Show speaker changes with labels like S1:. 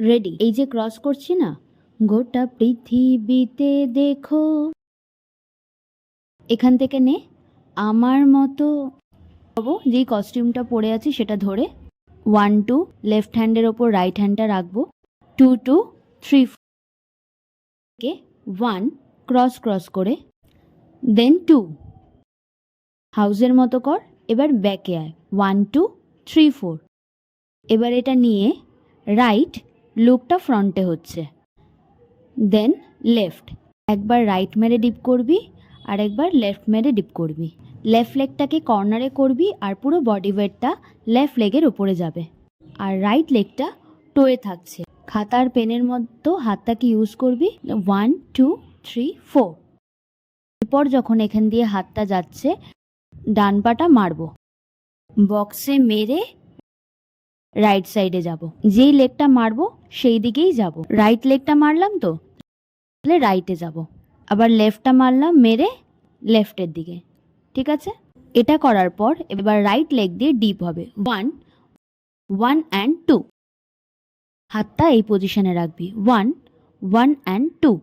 S1: Ready এই যে cross করছি না, গোটা পৃথিবীতে দেখো। এখান থেকে নে, আমার মতো। যেই কস্টিউমটা পরে আছি সেটা ধরে। ওয়ান টু লেফট হ্যান্ডের ওপর রাইট হ্যান্ডটা রাখব। টু টু থ্রি কে? ওয়ান ক্রস ক্রস করে। দেন টু হাউজের মতো কর, এবার ব্যাকে আয়। ওয়ান টু থ্রি ফোর এবার এটা নিয়ে রাইট লুকটা ফ্রন্টে হচ্ছে। দেন লেফট একবার রাইট মেরে ডিপ করবি, আর একবার লেফট মেরে ডিপ করবি। লেফট লেগটাকে কর্নারে করবি, আর পুরো বডি ওয়েটটা লেফট লেগের ওপরে যাবে। আর রাইট লেগটা টোয়ে থাকছে। খাতার পেনের মতো হাতটাকে ইউজ করবি। ওয়ান টু থ্রি ফোর এরপর যখন এখান দিয়ে হাতটা যাচ্ছে, ডান পাটা মারবো। বক্সে মেরে রাইট সাইডে যাব। যেই লেগটা মারবো, সেই দিকেই যাব। রাইট লেগটা মারলাম তো, তাহলে রাইটে যাব। আবার লেফটটা মারলাম, মেরে লেফটের দিকে। ঠিক আছে? এটা করার পর এবার রাইট লেগ দিয়ে ডিপ হবে। ওয়ান ওয়ান অ্যান্ড টু হাতটা এই পজিশনে রাখবি। One one and two